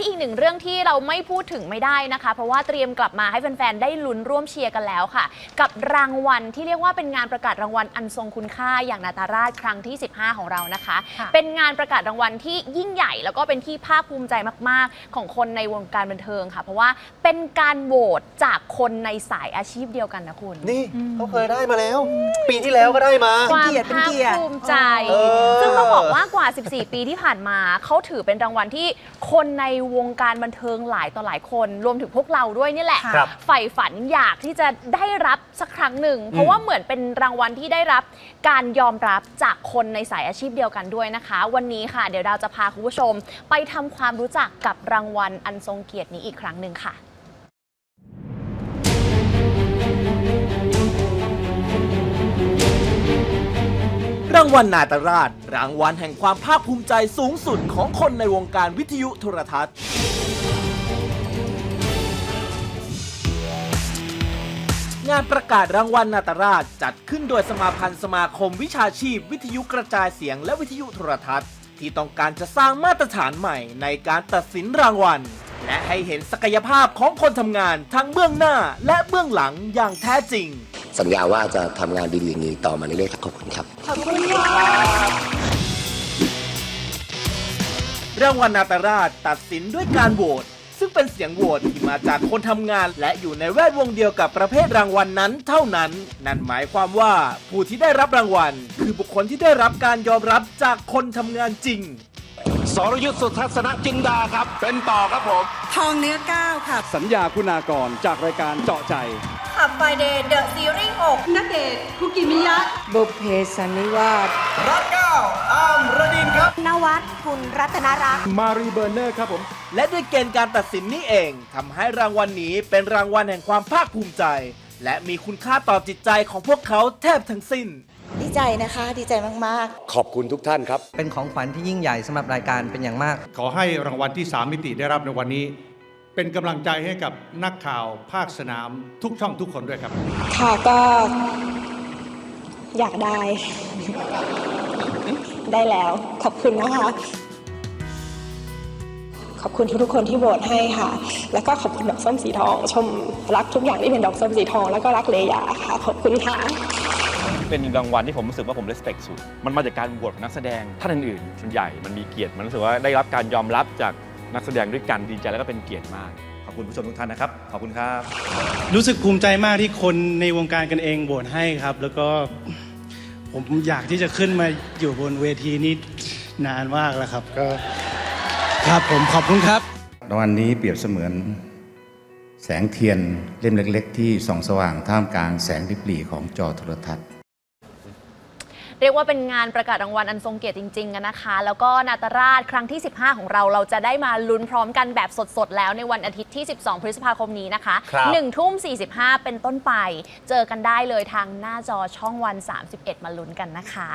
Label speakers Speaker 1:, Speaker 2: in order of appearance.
Speaker 1: ที่อีกหนึ่งเรื่องที่เราไม่พูดถึงไม่ได้นะคะ เพราะว่าเตรียมกลับมาให้แฟนๆ ได้ลุ้นร่วมเชียร์กันแล้วค่ะ กับรางวัลที่เรียกว่าเป็นงานประกาศรางวัลอันทรงคุณค่าอย่างนาตาราชครั้งที่ 15 ของเรานะคะ
Speaker 2: ค่ะ
Speaker 1: เป็นงานประกาศรางวัลที่ยิ่งใหญ่ แล้วก็เป็นที่ภาคภูมิใจมาก ๆ ของคนในวงการบันเทิงค่ะ เพราะว่าเป็นการโหวตจากคนในสายอาชีพเดียวกันนะคุณ
Speaker 3: นี่เขาเคยได้มาแล้ว ปีที่แล้วก็ได้มา
Speaker 1: ความ
Speaker 2: เกียรติเป็น
Speaker 1: ภาค
Speaker 2: เกียรติ
Speaker 1: ภูมิใจ
Speaker 3: เออ
Speaker 1: ซึ่งต้องบอกว่ากว่า 14 ปีที่ผ่านมาเขาถือเป็นรางวัลที่คนในวงการบันเทิงหลายต่อหลายคน รวมถึงพวกเราด้วยนี่แหละ
Speaker 3: ครับ
Speaker 1: ใฝ่ฝันอยากที่จะได้รับสักครั้งหนึ่ง เพราะว่าเหมือนเป็นรางวัลที่ได้รับการยอมรับจากคนในสายอาชีพเดียวกันด้วยนะคะ วันนี้ค่ะ เดี๋ยวดาวจะพาคุณผู้ชม ไปทำความรู้จักกับรางวัลอันทรงเกียรตินี้อีกครั้งหนึ่งค่ะา
Speaker 4: งวัลนาตราช รางวัลแห่งความภาคภูมิใจสูงสุดของคนในวงการวิทยุโทรทัศน์ งานประกาศรางวัลนาตราชจัดขึ้นโดยสมาพันธ์สมาคมวิชาชีพ วิทยุกระจายเสียงและวิทยุโทรทัศน์ ที่ต้องการจะสร้างมาตรฐานใหม่ในการตัดสินรางวัล และให้เห็นศักยภาพของคนทำงานทั้งเบื้องหน้าและเบื้องหลังอย่างแท้จริง
Speaker 5: สัญญาว่าจะทำงานดีๆอย่างนี้ต่อมาเรื่อยๆครับขอบคุณครับ
Speaker 4: รางวัลนาตาราชตัดสินด้วยการโหวตซึ่งเป็นเสียงโหวตที่มาจากคนทำงาน และอยู่ในแวดวงเดียวกับประเภทรางวัลนนั้นเท่านั้น นั่นหมายความว่าผู้ที่ได้รับรางวัล คือบุคคลที่ได้รับการยอมรับจากคนทำงานจริง
Speaker 6: สรยุทธสุทัศนจินดาครับ เป็นต่อครับผม
Speaker 2: ทองเนื้อก้าวค่ะ
Speaker 7: สัญญาคุณากรจากรายการเจาะใจ
Speaker 2: ขับไฟเดย์เดอะซีรีส์6นักเดทคุกิมิยะ
Speaker 8: บุพเพสันนิวาส
Speaker 3: รักกั 9อ้ามระดินครับ
Speaker 2: นวัดคุณรัตนรักษ
Speaker 7: มารีเบอร์เนอร์ครับผม
Speaker 4: และด้วยเกณฑ์การตัดสินนี้เองทำให้รางวัลนนี้เป็นรางวัลแห่งความภาคภูมิใจ และมีคุณค่าต่อจิตใจของพวกเขาแทบทั้งสิ้น
Speaker 8: ดีใจนะคะ ดีใจมากๆ
Speaker 5: ขอบคุณทุกท่านครับ
Speaker 9: เป็นของขวัญที่ยิ่งใหญ่สำหรับรายการเป็นอย่างมาก
Speaker 6: ขอให้รางวัลที่ 3 มิติได้รับในวันนี้ เป็นกำลังใจให้กับนักข่าวภาคสนามทุกช่องทุกคนด้วยครับ
Speaker 10: ค่ะก็ อยากได้ ได้แล้ว ขอบคุณนะคะ ขอบคุณทุกๆคนที่โหวตให้ค่ะ แล้วก็ขอบคุณดอกส้มสีทอง ชมรักทุกอย่างที่เป็นดอกส้มสีทอง แล้วก็รักเลยาค่ะ ขอบคุณค่ะ
Speaker 11: เป็นรางวัลที่ผมรู้สึกว่าผม respect สุด มันมาจากการโหวตของนักแสดงท่านอื่นๆส่วนใหญ่ มันมีเกียรติ มันรู้สึกว่าได้รับการยอมรับจากนักแสดงด้วยกันดีใจแล้วก็เป็นเกียรติมาก
Speaker 6: ขอบคุณผู้ชมทุกท่านนะครับ ขอบคุณครับ
Speaker 7: รู้สึกภูมิใจมากที่คนในวงการกันเองโหวตให้ครับ แล้วก็ ผมอยากที่จะขึ้นมาอยู่บนเวทีนี้นานมากแล้วครับ ก็ ครับผมขอบคุณครับ
Speaker 6: รางวัลนี้เปรียบเสมือนแสงเทียนเล่มเล็ก ๆ ที่ส่องสว่างท่ามกลางแสงริบหรี่ของจอโทรทัศน์
Speaker 1: เรียกว่าเป็นงานประกาศรางวัลอันทรงเกียรติจริงๆกันนะคะ แล้วก็นาตราชครั้งที่ 15 ของเราเราจะได้มาลุ้นพร้อมกันแบบสดๆ แล้วในวันอาทิตย์ที่ 12 พฤษภาคมนี้นะคะ
Speaker 3: ครับ
Speaker 1: 1ทุ่ม 45 เป็นต้นไป เจอกันได้เลยทางหน้าจอช่องวัน 31 มาลุ้นกันนะคะ